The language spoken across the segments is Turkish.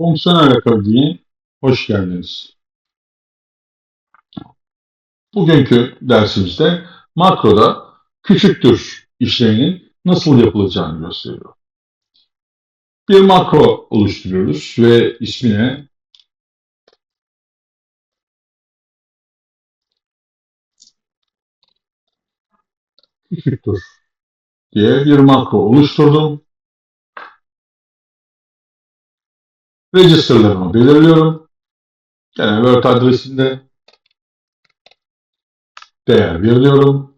Fonksiyonel akadeমিye hoş geldiniz. Bugünkü dersimizde makroda küçüktür işleminin nasıl yapılacağını gösteriyor. Bir makro oluşturuyoruz ve ismine küçüktür diye bir makro oluşturdum. Register'larımı belirliyorum. Gene Word adresinde değer veriyorum.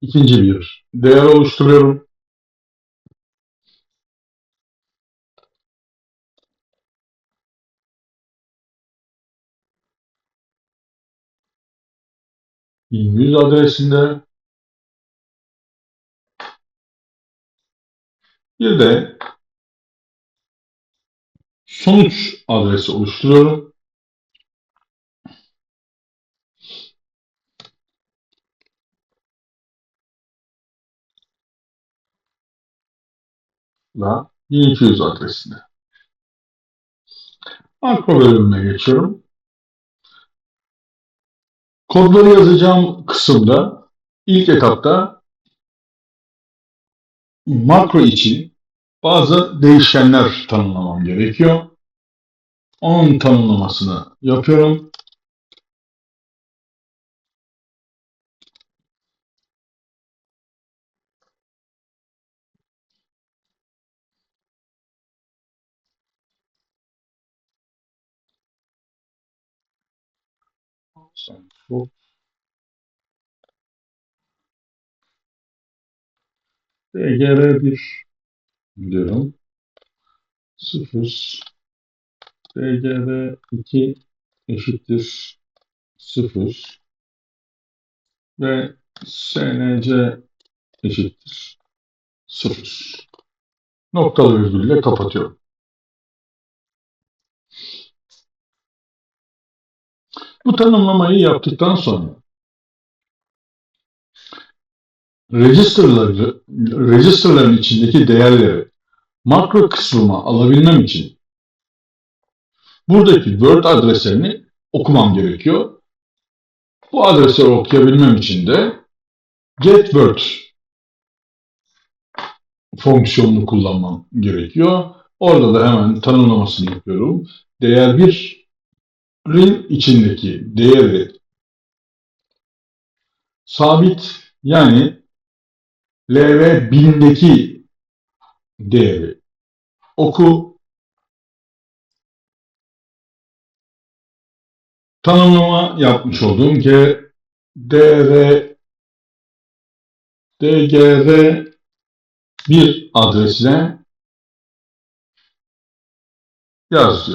İkinci bir değer oluşturuyorum. yüz adresinde bir de sonuç adresi oluşturuyorum. da 1200 adresine. Makro bölümüne geçiyorum. Kodları yazacağım kısımda ilk etapta makro için bazı değişkenler tanımlamam gerekiyor. Onun tanımlamasını yapıyorum. Bu DGR1 diyorum. 0 DGR2 eşittir 0 ve SNC eşittir 0. Noktalı virgülle kapatıyorum. Bu tanımlamayı yaptıktan sonra register'ları, register'ların içindeki değerleri makro kısmıma alabilmem için buradaki Word adreslerini okumam gerekiyor. Bu adresleri okuyabilmem için de getWord fonksiyonunu kullanmam gerekiyor. Orada da hemen tanımlamasını yapıyorum. Değer 1'in içindeki değeri sabit yani LV bindeki değeri oku tanımlama yapmış olduğum ki dr dgr bir adresine yaz.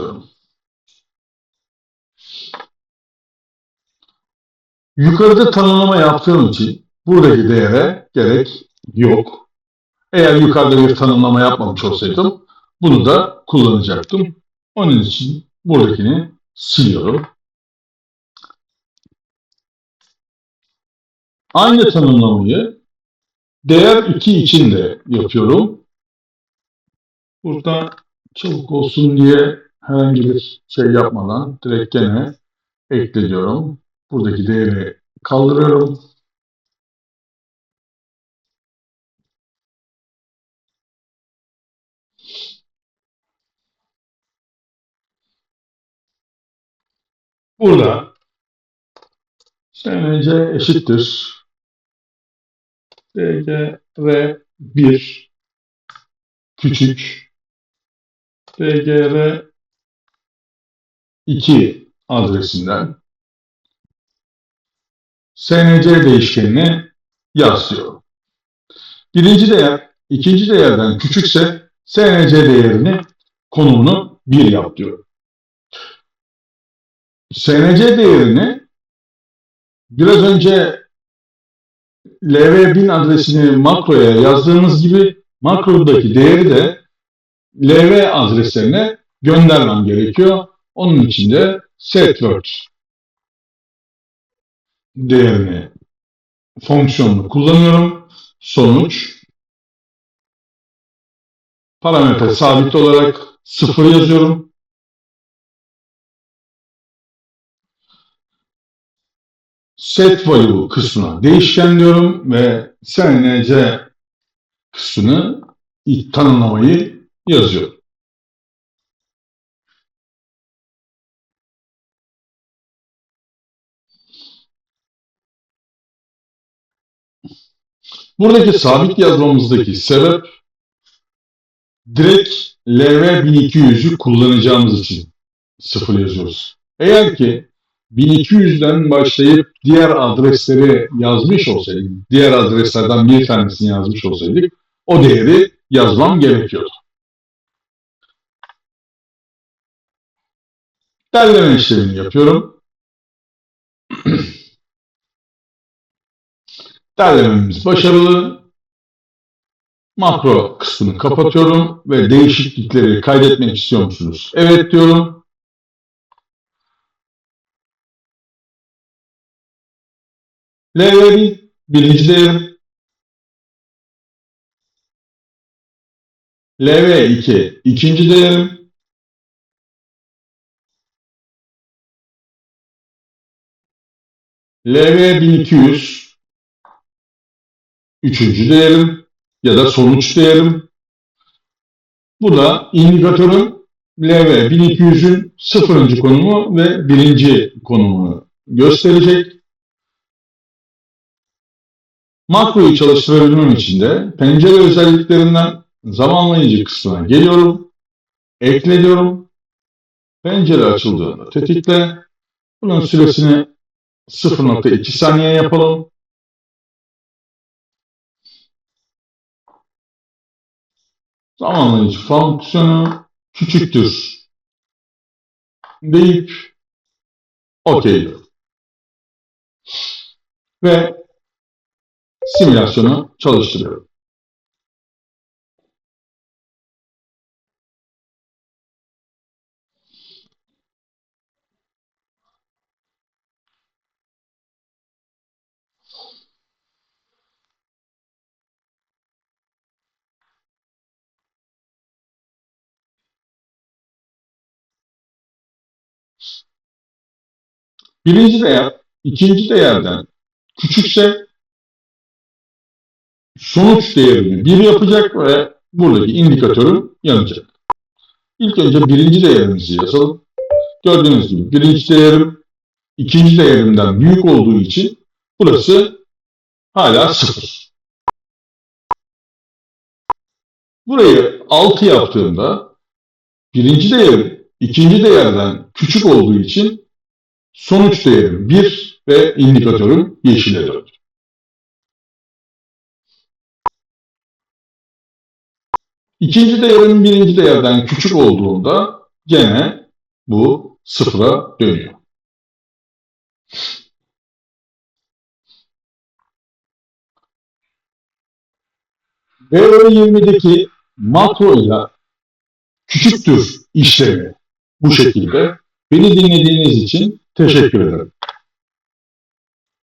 Yukarıda tanımlama yaptığım için buradaki değere gerek yok. Eğer yukarıda bir tanımlama yapmamış olsaydım bunu da kullanacaktım. Onun için buradakini siliyorum. Aynı tanımlamayı değer 2 için de yapıyorum. Burada çabuk olsun diye herhangi bir şey yapmadan direkt gene ekliyorum. Buradaki değeri kaldırıyorum. Burada SNC eşittir. DGR 1 küçük DGR 2 adresinden SNC değişkenini yaz diyor. Birinci değer ikinci değerden küçükse SNC değerini konumunu 1 yap diyor. SNC değerini biraz önce LV1000 adresini makroya yazdığımız gibi makrodaki değeri de LV adreslerine göndermem gerekiyor. Onun için de setWord değerini fonksiyonunu kullanıyorum. Sonuç parametre sabit olarak sıfır yazıyorum. Set value kısmına değişken diyorum ve snc kısmını tanımlamayı yazıyorum. Buradaki sabit yazmamızdaki sebep direkt LV1200'ü kullanacağımız için sıfır yazıyoruz. Eğer ki 1200'den başlayıp diğer adresleri yazmış olsaydık, diğer adreslerden bir tanesini yazmış olsaydık o değeri yazmam gerekiyordu. Derleme işlemini yapıyorum. Derlememiz başarılı. Makro kısmını kapatıyorum ve değişiklikleri kaydetmek istiyor musunuz? Evet diyorum. LV1 birinci değerim. LV2 ikinci değerim. LV1200 üçüncü değerim ya da sonuç değerim. Bu da indikatörün LV 1200'ün sıfırıncı konumu ve birinci konumunu gösterecek. Makroyu çalıştırabilmem için de pencere özelliklerinden zamanlayıcı kısmına geliyorum. Ekle diyorum. Pencere açıldığında tetikle. Bunun süresini 0.2 saniye yapalım. Zamanlayıcı fonksiyonu küçüktür deyip OK diyorum. Ve simülasyonu çalıştırıyorum. Birinci değer ikinci değerden küçükse sonuç değerini 1 yapacak ve buradaki indikatörüm yanacak. İlk önce birinci değerimizi yazalım. Gördüğünüz gibi birinci değerim ikinci değerimden büyük olduğu için burası hala 0. Burayı 6 yaptığımda birinci değerim ikinci değerden küçük olduğu için sonuç değerim 1 ve indikatörüm yeşile döndü. İkinci değerin birinci değerden küçük olduğunda gene bu sıfıra dönüyor. VO20'deki makro ile küçüktür işlemi bu şekilde. Beni dinlediğiniz için teşekkür ederim.